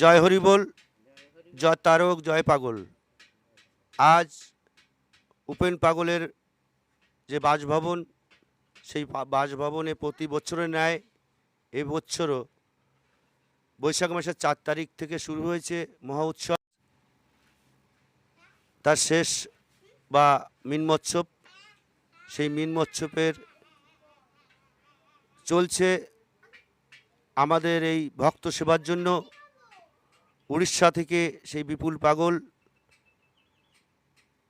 জয় হরিবোল জয় তারক, জয় পাগল। আজ উপেন পাগলের যে বাসভবন, সেই বাসভবনে প্রতি বছরের ন্যায় এই বছরও বৈশাখ মাসের চার তারিখ থেকে শুরু হয়েছে মহা উৎসব। তার শেষ বা মিনমোৎসব সেই মিনমোৎসবের চলছে আমাদের এই ভক্ত সেবার জন্য উড়িষ্যা থেকে সেই বিপুল পাগল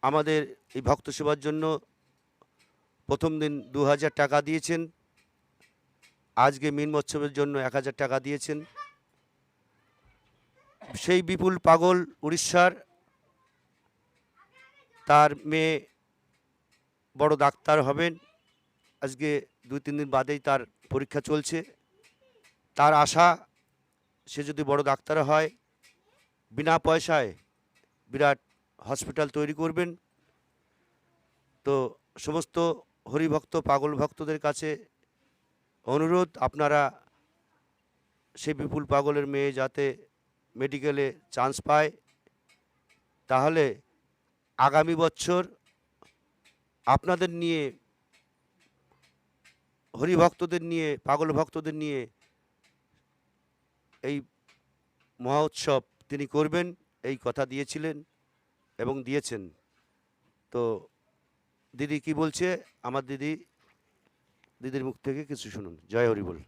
আমাদের এই ভক্ত সেবার জন্য প্রথম দিন দু হাজার টাকা দিয়েছেন। আজকে মিন মৎসবের জন্য এক হাজার টাকা দিয়েছেন। সেই বিপুল পাগল উড়িষ্যার তার মেয়ে বড় ডাক্তার হবেন। আজকে দুই তিন দিন বাদেই তার পরীক্ষা চলছে। তার আশা, সে যদি বড় ডাক্তার হয় বিনা পয়সায় বিরাট হসপিটাল তৈরি করবেন। তো সমস্ত হরিভক্ত, পাগল ভক্তদের কাছে অনুরোধ, আপনারা সে বিপুল পাগলের মেয়ে যাতে মেডিকেলে চান্স পায়, তাহলে আগামী বছর আপনাদের নিয়ে, হরিভক্তদের নিয়ে, পাগল ভক্তদের নিয়ে এই মহা উৎসব তিনি করবেন, এই কথা দিয়েছিলেন এবং দিয়েছেন। তো দিদি কি বলছে? আমার দিদি, দিদির মুখ থেকে কিছু শুনুন। জয় হরি বল।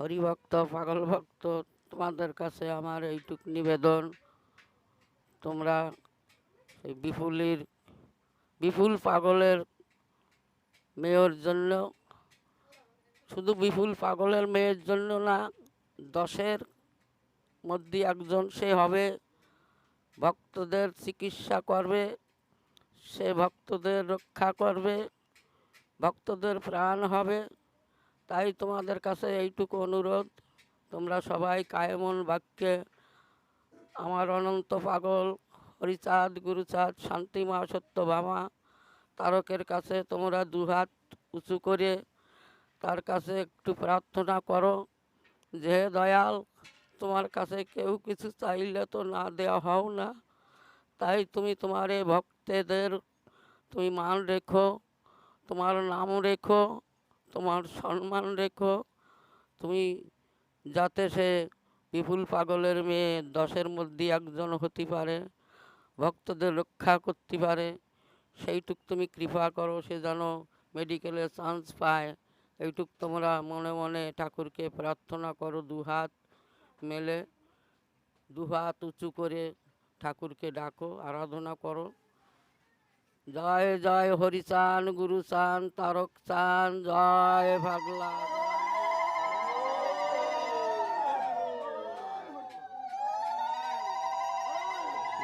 হরিভক্ত পাগল ভক্ত তোমাদের কাছে আমার এইটুক নিবেদন। তোমরা বিপুলির, বিপুল পাগলের মেয়ের জন্য শুধু বিপুল পাগলের মেয়ের জন্য না, দশের মধ্যে একজন সে হবে, ভক্তদের চিকিৎসা করবে, সে ভক্তদের রক্ষা করবে, ভক্তদের প্রাণ হবে। তাই তোমাদের কাছে এইটুকু অনুরোধ, তোমরা সবাই কায়মন বাক্যে আমার অনন্ত পাগল, হরিচাঁদ, গুরুচাঁদ, শান্তিমা, সত্যভামা, তারকের কাছে তোমরা দুহাত উঁচু করে তার কাছে একটু প্রার্থনা করো যে, দয়াল, তোমার কাছে কেউ কিছু চাইলে তো না দেওয়া হও না। তাই তুমি তোমার এই ভক্তদের, তুমি মান রেখো, তোমার নাম রেখো, তোমার সম্মান রেখো। তুমি যাতে সে বিপুল পাগলের মেয়ে দশের মধ্যে একজন হতে পারে, ভক্তদের রক্ষা করতে পারে। সেইটুক তুমি কৃপা করো, সে যেন মেডিকেলে চান্স পায়। এইটুক তোমরা মনে মনে ঠাকুরকে প্রার্থনা করো দুহাত মেলে দুহাত উঁচু করে ঠাকুরকে ডাকো, আরাধনা করো। জয় জয় হরিচান গুরু চান তারক চান জয় ভাগলা।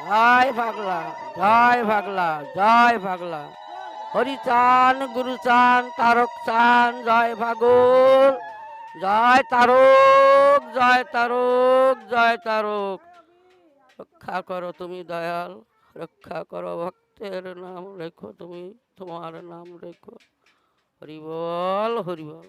জয় ভাগলা জয় ভাগলা জয় ভাগলা। হরিচান গুরু চান, তারক চান, জয় ভাগল। জয় তারক জয় তারক জয় তারক। রক্ষা করো তুমি দয়াল, রক্ষা করো ভক্তের নাম রেখো তুমি, তোমার নাম রেখো। হরিবল হরিবল